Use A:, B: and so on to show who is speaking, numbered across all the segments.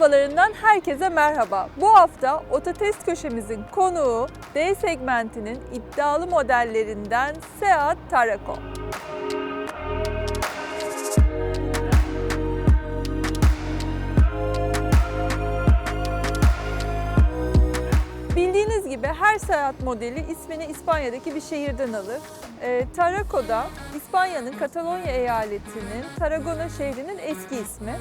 A: Ayça'nın arabalarından herkese merhaba. Bu hafta Ototest köşemizin konuğu D segmentinin iddialı modellerinden Seat Tarako. Bildiğiniz gibi her Seat modeli ismini İspanya'daki bir şehirden alır. Ee, Tarraco da İspanya'nın Katalonya eyaletinin Tarragona şehrinin eski ismi.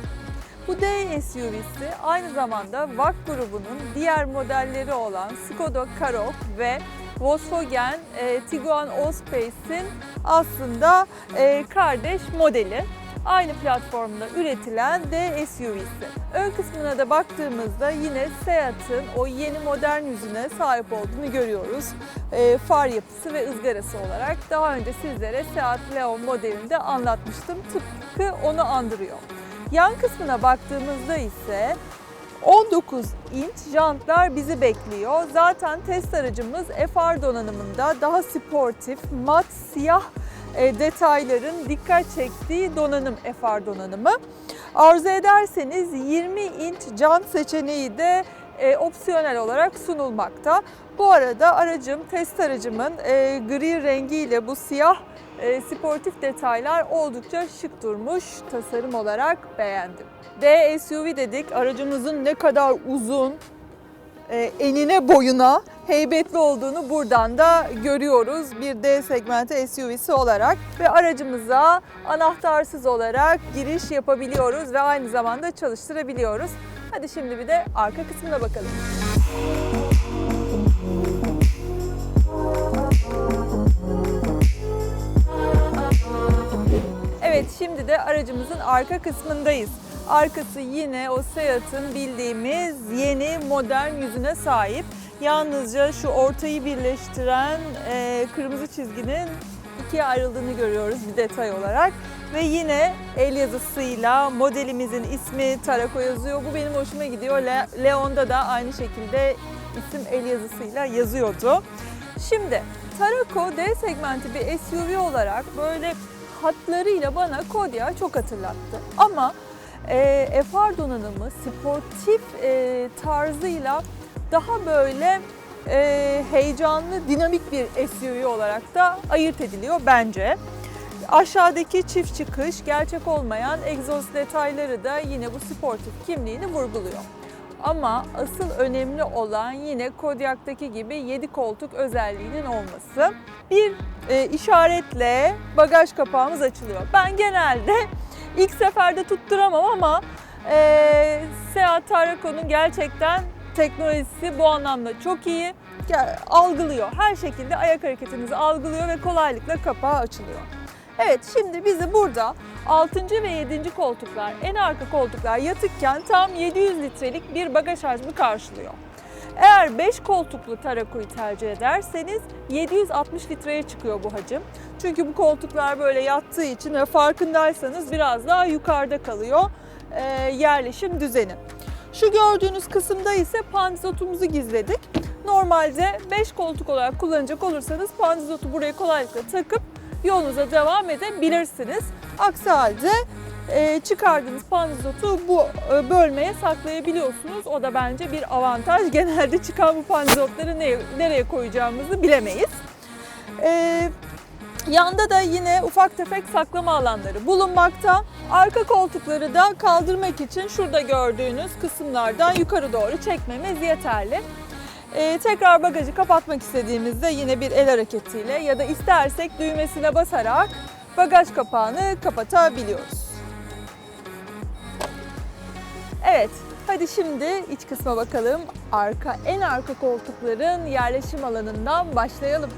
A: Bu D SUV'si aynı zamanda VAK grubunun diğer modelleri olan Skoda Karoq ve Volkswagen e, Tiguan Allspace'in aslında e, kardeş modeli. Aynı platformda üretilen D SUV'si. Ön kısmına da baktığımızda yine Seat'ın o yeni modern yüzüne sahip olduğunu görüyoruz. E, far yapısı ve ızgarası olarak daha önce sizlere Seat Leon modelinde anlatmıştım. Tıpkı onu andırıyor. Yan kısmına baktığımızda ise 19 inç jantlar bizi bekliyor. Zaten test aracımız FR donanımında daha sportif, mat, siyah e, detayların dikkat çektiği donanım FR donanımı. Arzu ederseniz 20 inç jant seçeneği de e, opsiyonel olarak sunulmakta. Bu arada aracım, test aracımın e, gri rengiyle bu siyah e, sportif detaylar oldukça şık durmuş. Tasarım olarak beğendim. D SUV dedik. Aracımızın ne kadar uzun, e, enine boyuna heybetli olduğunu buradan da görüyoruz bir D segmenti SUV'si olarak ve aracımıza anahtarsız olarak giriş yapabiliyoruz ve aynı zamanda çalıştırabiliyoruz. Hadi şimdi bir de arka kısmına bakalım. Evet şimdi de aracımızın arka kısmındayız. Arkası yine o Seat'ın bildiğimiz yeni modern yüzüne sahip. Yalnızca şu ortayı birleştiren e, kırmızı çizginin ikiye ayrıldığını görüyoruz bir detay olarak. Ve yine el yazısıyla modelimizin ismi Tarako yazıyor. Bu benim hoşuma gidiyor. Le- Leon'da da aynı şekilde isim el yazısıyla yazıyordu. Şimdi Tarako D segmenti bir SUV olarak böyle hatlarıyla bana Kodiaq çok hatırlattı. Ama e, FR donanımı sportif e, tarzıyla daha böyle e, heyecanlı, dinamik bir SUV olarak da ayırt ediliyor bence. Aşağıdaki çift çıkış gerçek olmayan egzoz detayları da yine bu sportif kimliğini vurguluyor. Ama asıl önemli olan yine Kodiaq'taki gibi 7 koltuk özelliğinin olması. Bir e, işaretle bagaj kapağımız açılıyor. Ben genelde ilk seferde tutturamam ama e, Seat Tarraco'nun gerçekten teknolojisi bu anlamda çok iyi. Algılıyor. Her şekilde ayak hareketinizi algılıyor ve kolaylıkla kapağı açılıyor. Evet şimdi bizi burada 6. ve 7. koltuklar, en arka koltuklar yatıkken tam 700 litrelik bir bagaj hacmi karşılıyor. Eğer 5 koltuklu Tarako'yu tercih ederseniz 760 litreye çıkıyor bu hacim. Çünkü bu koltuklar böyle yattığı için ve farkındaysanız biraz daha yukarıda kalıyor e, yerleşim düzeni. Şu gördüğünüz kısımda ise pandizotumuzu gizledik. Normalde 5 koltuk olarak kullanacak olursanız pandizotu buraya kolaylıkla takıp yolunuza devam edebilirsiniz. Aksi halde e, çıkardığınız pandizotu bu e, bölmeye saklayabiliyorsunuz. O da bence bir avantaj. Genelde çıkan bu pandizotları ne, nereye koyacağımızı bilemeyiz. E, Yanda da yine ufak tefek saklama alanları bulunmakta. Arka koltukları da kaldırmak için şurada gördüğünüz kısımlardan yukarı doğru çekmemiz yeterli. Ee, tekrar bagajı kapatmak istediğimizde yine bir el hareketiyle ya da istersek düğmesine basarak bagaj kapağını kapatabiliyoruz. Evet, hadi şimdi iç kısma bakalım. Arka, en arka koltukların yerleşim alanından başlayalım.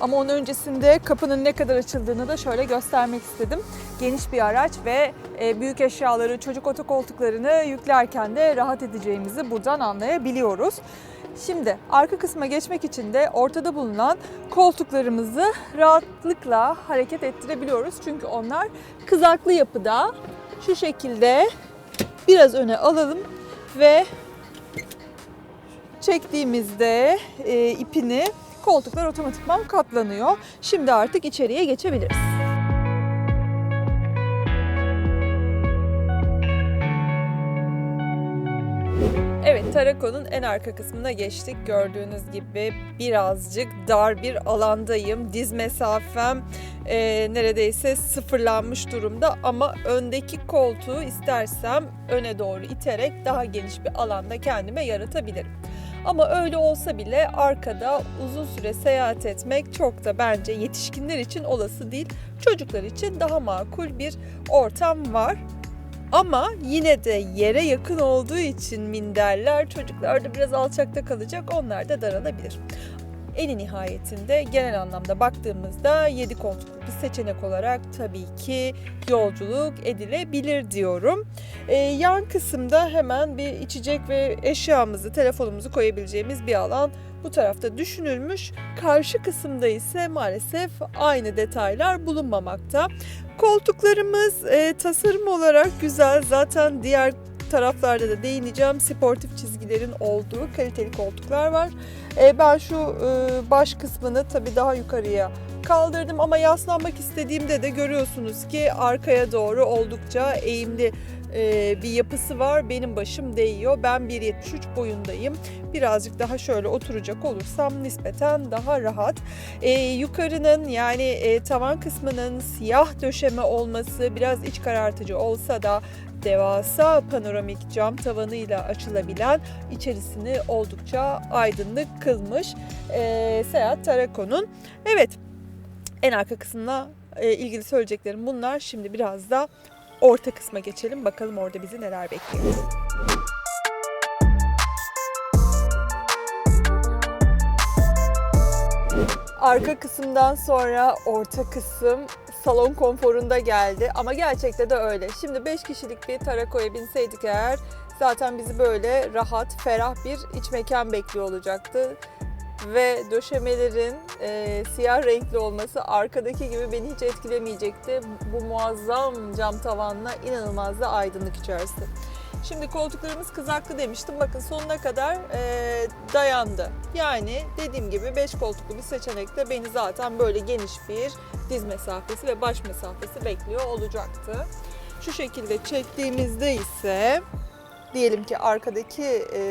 A: Ama onun öncesinde kapının ne kadar açıldığını da şöyle göstermek istedim. Geniş bir araç ve e, büyük eşyaları, çocuk otokoltuklarını yüklerken de rahat edeceğimizi buradan anlayabiliyoruz. Şimdi arka kısma geçmek için de ortada bulunan koltuklarımızı rahatlıkla hareket ettirebiliyoruz. Çünkü onlar kızaklı yapıda. Şu şekilde biraz öne alalım ve çektiğimizde e, ipini koltuklar otomatikman katlanıyor. Şimdi artık içeriye geçebiliriz. Tarako'nun en arka kısmına geçtik. Gördüğünüz gibi birazcık dar bir alandayım. Diz mesafem e, neredeyse sıfırlanmış durumda ama öndeki koltuğu istersem öne doğru iterek daha geniş bir alanda kendime yaratabilirim. Ama öyle olsa bile arkada uzun süre seyahat etmek çok da bence yetişkinler için olası değil. Çocuklar için daha makul bir ortam var. Ama yine de yere yakın olduğu için minderler çocuklar da biraz alçakta kalacak onlar da daralabilir. En nihayetinde genel anlamda baktığımızda 7 koltuklu bir seçenek olarak tabii ki yolculuk edilebilir diyorum. Ee, yan kısımda hemen bir içecek ve eşyamızı, telefonumuzu koyabileceğimiz bir alan bu tarafta düşünülmüş. Karşı kısımda ise maalesef aynı detaylar bulunmamakta. Koltuklarımız e, tasarım olarak güzel. Zaten diğer taraflarda da değineceğim. Sportif çizgilerin olduğu kaliteli koltuklar var. E, ben şu e, baş kısmını tabii daha yukarıya kaldırdım ama yaslanmak istediğimde de görüyorsunuz ki arkaya doğru oldukça eğimli e, bir yapısı var. Benim başım değiyor. Ben 1.73 boyundayım. Birazcık daha şöyle oturacak olursam nispeten daha rahat. E, yukarının yani e, tavan kısmının siyah döşeme olması biraz iç karartıcı olsa da devasa panoramik cam tavanıyla açılabilen içerisini oldukça aydınlık kılmış e, Seat Tarako'nun. Evet en arka kısmına e, ilgili söyleyeceklerim bunlar. Şimdi biraz da orta kısma geçelim. Bakalım orada bizi neler bekliyor. Arka kısımdan sonra orta kısım salon konforunda geldi ama gerçekte de öyle. Şimdi 5 kişilik bir Tarako'ya binseydik eğer zaten bizi böyle rahat, ferah bir iç mekan bekliyor olacaktı. Ve döşemelerin e, siyah renkli olması arkadaki gibi beni hiç etkilemeyecekti. Bu muazzam cam tavanla inanılmaz da aydınlık içerisi. Şimdi koltuklarımız kızaklı demiştim. Bakın sonuna kadar e, dayandı. Yani dediğim gibi 5 koltuklu bir seçenekte beni zaten böyle geniş bir diz mesafesi ve baş mesafesi bekliyor olacaktı. Şu şekilde çektiğimizde ise diyelim ki arkadaki e,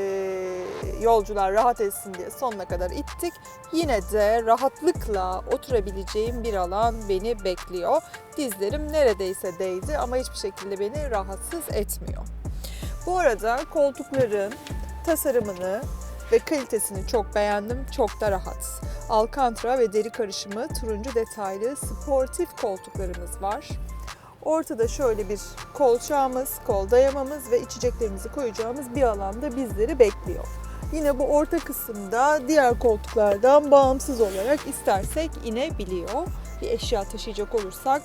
A: yolcular rahat etsin diye sonuna kadar ittik. Yine de rahatlıkla oturabileceğim bir alan beni bekliyor. Dizlerim neredeyse değdi ama hiçbir şekilde beni rahatsız etmiyor. Bu arada koltukların tasarımını ve kalitesini çok beğendim. Çok da rahat. Alcantara ve deri karışımı turuncu detaylı sportif koltuklarımız var. Ortada şöyle bir kolçağımız, kol dayamamız ve içeceklerimizi koyacağımız bir alanda bizleri bekliyor. Yine bu orta kısımda diğer koltuklardan bağımsız olarak istersek inebiliyor. Bir eşya taşıyacak olursak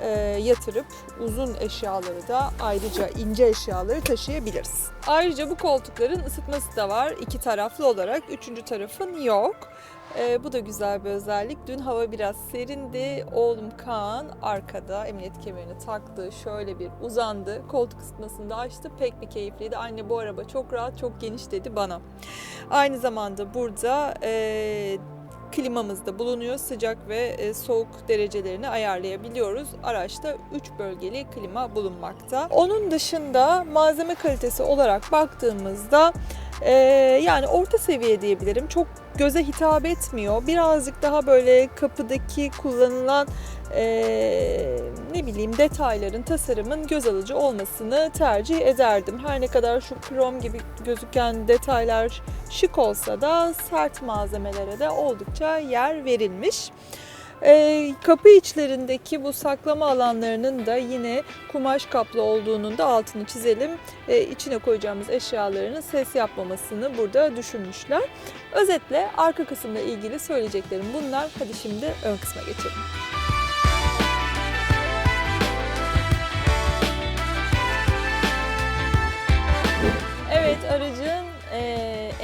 A: e, yatırıp uzun eşyaları da ayrıca ince eşyaları taşıyabiliriz. Ayrıca bu koltukların ısıtması da var iki taraflı olarak. Üçüncü tarafın yok. E, bu da güzel bir özellik. Dün hava biraz serindi. Oğlum Kaan arkada emniyet kemerini taktı. Şöyle bir uzandı. Koltuk ısıtmasını da açtı. Pek bir keyifliydi. Anne bu araba çok rahat, çok geniş dedi bana. Aynı zamanda burada e, klimamız da bulunuyor. Sıcak ve e, soğuk derecelerini ayarlayabiliyoruz. Araçta 3 bölgeli klima bulunmakta. Onun dışında malzeme kalitesi olarak baktığımızda e, yani orta seviye diyebilirim. Çok göze hitap etmiyor. Birazcık daha böyle kapıdaki kullanılan e, ne bileyim detayların, tasarımın göz alıcı olmasını tercih ederdim. Her ne kadar şu krom gibi gözüken detaylar şık olsa da sert malzemelere de oldukça yer verilmiş. E, kapı içlerindeki bu saklama alanlarının da yine kumaş kaplı olduğunun da altını çizelim. E, içine koyacağımız eşyaların ses yapmamasını burada düşünmüşler. Özetle arka kısımla ilgili söyleyeceklerim bunlar. Hadi şimdi ön kısma geçelim.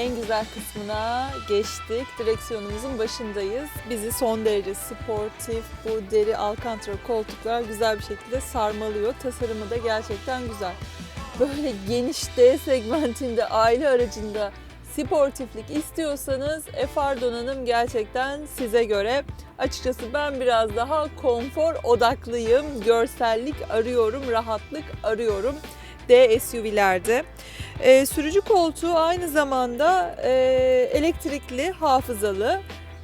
A: En güzel kısmına geçtik. Direksiyonumuzun başındayız. Bizi son derece sportif, bu deri alcantara koltuklar güzel bir şekilde sarmalıyor. Tasarımı da gerçekten güzel. Böyle geniş D segmentinde aile aracında sportiflik istiyorsanız FR donanım gerçekten size göre. Açıkçası ben biraz daha konfor odaklıyım. Görsellik arıyorum, rahatlık arıyorum. D SUV'lerde. E, sürücü koltuğu aynı zamanda e, elektrikli, hafızalı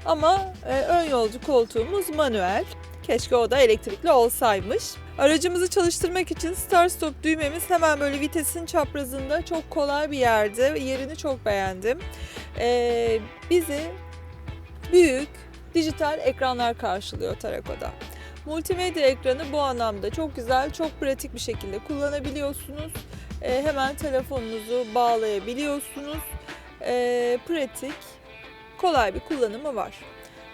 A: ama e, ön yolcu koltuğumuz manuel. Keşke o da elektrikli olsaymış. Aracımızı çalıştırmak için start stop düğmemiz hemen böyle vitesin çaprazında çok kolay bir yerde. Yerini çok beğendim. E, bizi büyük dijital ekranlar karşılıyor Tarako'da. Multimedya ekranı bu anlamda çok güzel, çok pratik bir şekilde kullanabiliyorsunuz. E, hemen telefonunuzu bağlayabiliyorsunuz. E, pratik, kolay bir kullanımı var.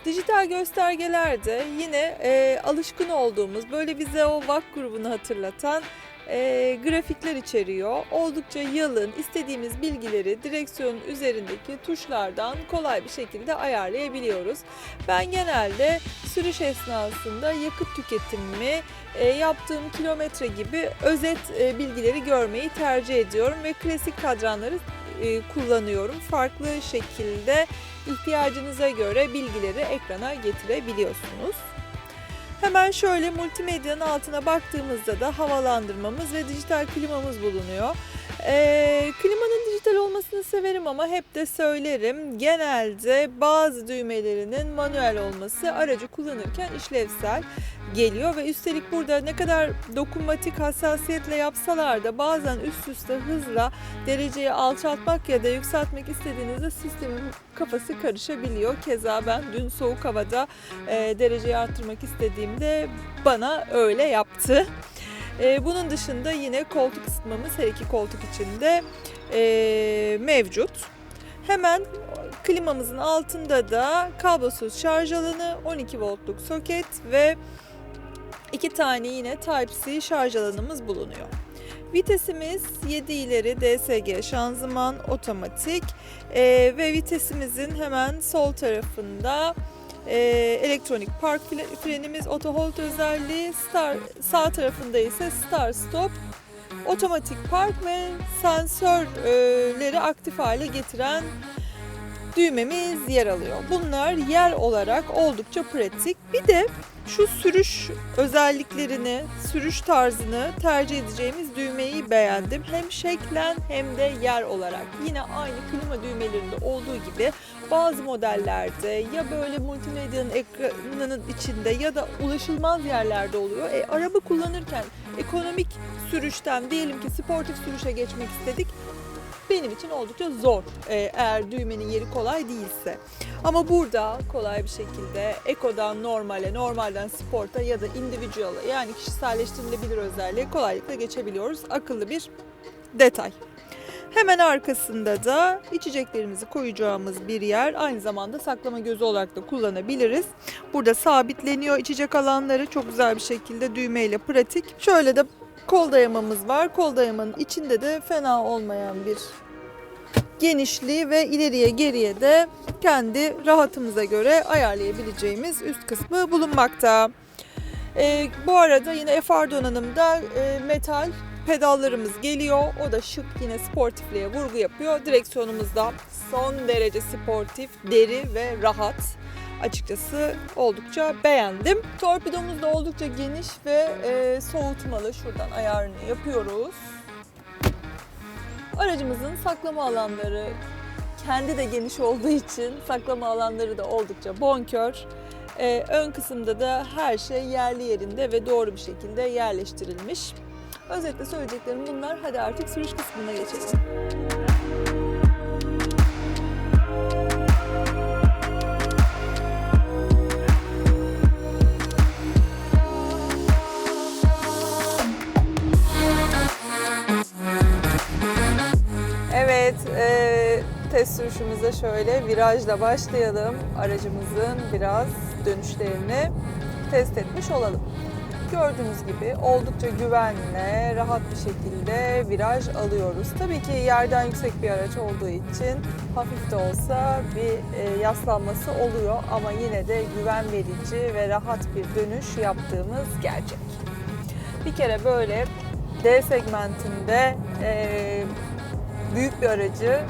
A: Dijital göstergelerde yine e, alışkın olduğumuz böyle bize o VAK grubunu hatırlatan e, grafikler içeriyor. Oldukça yalın, istediğimiz bilgileri direksiyonun üzerindeki tuşlardan kolay bir şekilde ayarlayabiliyoruz. Ben genelde sürüş esnasında yakıt tüketimimi, e, yaptığım kilometre gibi özet e, bilgileri görmeyi tercih ediyorum ve klasik kadranları e, kullanıyorum. Farklı şekilde ihtiyacınıza göre bilgileri ekrana getirebiliyorsunuz. Hemen şöyle multimedyanın altına baktığımızda da havalandırmamız ve dijital klimamız bulunuyor. Ee, klimanın dijital olmasını severim ama hep de söylerim. Genelde bazı düğmelerinin manuel olması aracı kullanırken işlevsel geliyor ve üstelik burada ne kadar dokunmatik hassasiyetle yapsalar da bazen üst üste hızla dereceyi alçaltmak ya da yükseltmek istediğinizde sistemin kafası karışabiliyor. Keza ben dün soğuk havada e, dereceyi arttırmak istediğimde bana öyle yaptı. E, bunun dışında yine koltuk ısıtmamız her iki koltuk içinde e, mevcut. Hemen klimamızın altında da kablosuz şarj alanı, 12 voltluk soket ve iki tane yine Type-C şarj alanımız bulunuyor. Vitesimiz 7 ileri DSG şanzıman otomatik e, ve vitesimizin hemen sol tarafında e, elektronik park fre- frenimiz auto hold özelliği star, sağ tarafında ise start stop otomatik park ve sensörleri aktif hale getiren düğmemiz yer alıyor. Bunlar yer olarak oldukça pratik. Bir de şu sürüş özelliklerini, sürüş tarzını tercih edeceğimiz düğmeyi beğendim. Hem şeklen hem de yer olarak. Yine aynı klima düğmelerinde olduğu gibi bazı modellerde ya böyle multimedyanın ekranının içinde ya da ulaşılmaz yerlerde oluyor. E, araba kullanırken ekonomik sürüşten diyelim ki sportif sürüşe geçmek istedik benim için oldukça zor e, eğer düğmenin yeri kolay değilse. Ama burada kolay bir şekilde ekodan normale, normalden sporta ya da individual'a yani kişiselleştirilebilir özelliğe kolaylıkla geçebiliyoruz. Akıllı bir detay. Hemen arkasında da içeceklerimizi koyacağımız bir yer. Aynı zamanda saklama gözü olarak da kullanabiliriz. Burada sabitleniyor içecek alanları çok güzel bir şekilde düğmeyle pratik. Şöyle de kol dayamamız var. Kol dayamanın içinde de fena olmayan bir genişliği ve ileriye geriye de kendi rahatımıza göre ayarlayabileceğimiz üst kısmı bulunmakta. Ee, bu arada yine FR donanımda e, metal pedallarımız geliyor. O da şık yine sportifliğe vurgu yapıyor. Direksiyonumuz da son derece sportif, deri ve rahat. Açıkçası oldukça beğendim. Torpidomuz da oldukça geniş ve e, soğutmalı. Şuradan ayarını yapıyoruz. Aracımızın saklama alanları kendi de geniş olduğu için saklama alanları da oldukça bonkör. Ee, ön kısımda da her şey yerli yerinde ve doğru bir şekilde yerleştirilmiş. Özetle söyleyeceklerim bunlar. Hadi artık sürüş kısmına geçelim. Test sürüşümüze şöyle virajla başlayalım. Aracımızın biraz dönüşlerini test etmiş olalım. Gördüğünüz gibi oldukça güvenle, rahat bir şekilde viraj alıyoruz. Tabii ki yerden yüksek bir araç olduğu için hafif de olsa bir e, yaslanması oluyor ama yine de güven verici ve rahat bir dönüş yaptığımız gerçek. Bir kere böyle D segmentinde e, büyük bir aracı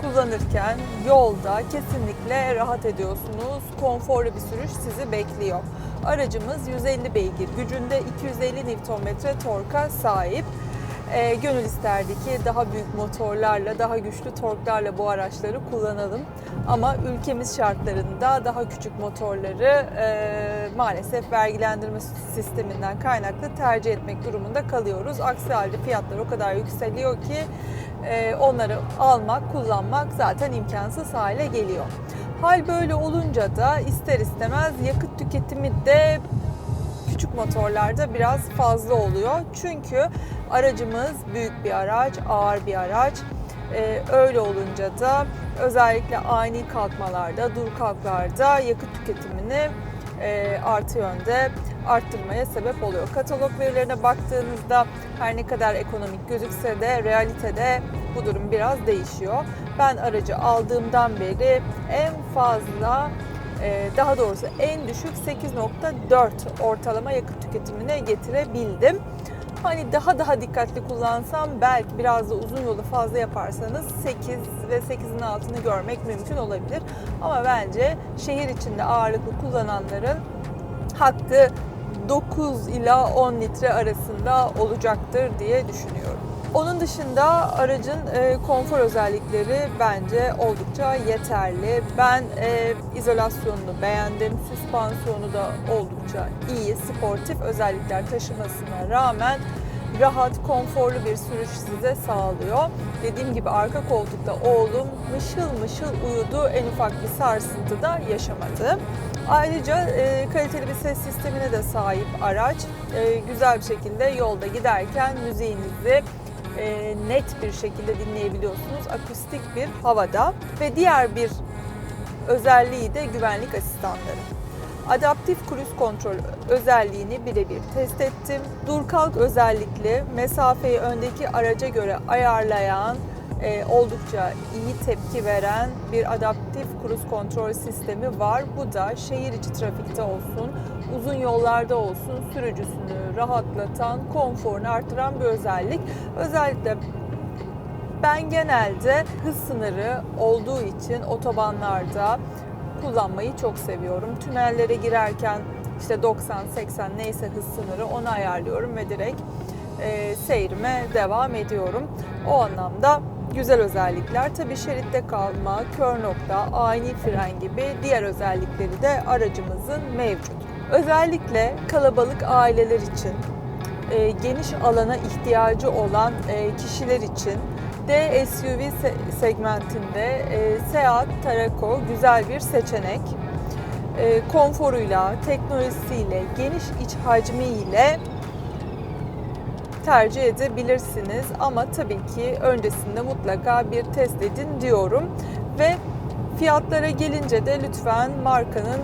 A: kullanırken yolda kesinlikle rahat ediyorsunuz. Konforlu bir sürüş sizi bekliyor. Aracımız 150 beygir gücünde 250 Nm torka sahip. E, gönül isterdi ki daha büyük motorlarla, daha güçlü torklarla bu araçları kullanalım. Ama ülkemiz şartlarında daha küçük motorları e, maalesef vergilendirme sisteminden kaynaklı tercih etmek durumunda kalıyoruz. Aksi halde fiyatlar o kadar yükseliyor ki e, onları almak, kullanmak zaten imkansız hale geliyor. Hal böyle olunca da ister istemez yakıt tüketimi de küçük motorlarda biraz fazla oluyor. Çünkü aracımız büyük bir araç, ağır bir araç. Ee, öyle olunca da özellikle ani kalkmalarda, dur kalklarda yakıt tüketimini e, artı yönde arttırmaya sebep oluyor. Katalog verilerine baktığınızda her ne kadar ekonomik gözükse de realitede bu durum biraz değişiyor. Ben aracı aldığımdan beri en fazla e, daha doğrusu en düşük 8.4 ortalama yakıt tüketimine getirebildim. Hani daha daha dikkatli kullansam belki biraz da uzun yolu fazla yaparsanız 8 ve 8'in altını görmek mümkün olabilir. Ama bence şehir içinde ağırlıklı kullananların hakkı 9 ila 10 litre arasında olacaktır diye düşünüyorum. Onun dışında aracın e, konfor özellikleri bence oldukça yeterli. Ben e, izolasyonunu beğendim. Süspansiyonu da oldukça iyi. Sportif özellikler taşımasına rağmen rahat, konforlu bir sürüş size sağlıyor. Dediğim gibi arka koltukta oğlum mışıl mışıl uyudu. En ufak bir sarsıntı da yaşamadı. Ayrıca e, kaliteli bir ses sistemine de sahip araç. E, güzel bir şekilde yolda giderken müziğinizi e, net bir şekilde dinleyebiliyorsunuz. Akustik bir havada ve diğer bir özelliği de güvenlik asistanları. Adaptif cruise kontrol özelliğini birebir test ettim. Dur kalk özellikli mesafeyi öndeki araca göre ayarlayan e, oldukça iyi tepki veren bir adaptif cruise kontrol sistemi var. Bu da şehir içi trafikte olsun, uzun yollarda olsun sürücüsünü rahatlatan, konforunu artıran bir özellik. Özellikle ben genelde hız sınırı olduğu için otobanlarda kullanmayı çok seviyorum. Tünellere girerken işte 90, 80 neyse hız sınırı onu ayarlıyorum ve direkt e, seyrime devam ediyorum. O anlamda güzel özellikler. Tabii şeritte kalma, kör nokta, ani fren gibi diğer özellikleri de aracımızın mevcut. Özellikle kalabalık aileler için, e, geniş alana ihtiyacı olan e, kişiler için D SUV segmentinde e, Seat Tarako güzel bir seçenek. E, konforuyla, teknolojisiyle, geniş iç hacmiyle tercih edebilirsiniz. Ama tabii ki öncesinde mutlaka bir test edin diyorum. Ve fiyatlara gelince de lütfen markanın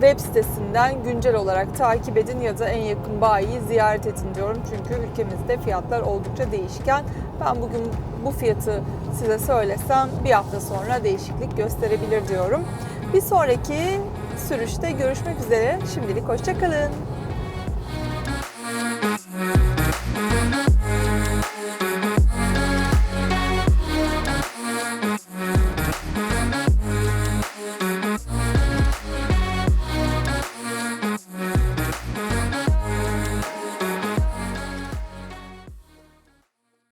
A: web sitesinden güncel olarak takip edin ya da en yakın bayiyi ziyaret edin diyorum. Çünkü ülkemizde fiyatlar oldukça değişken. Ben bugün bu fiyatı size söylesem bir hafta sonra değişiklik gösterebilir diyorum. Bir sonraki sürüşte görüşmek üzere. Şimdilik hoşçakalın.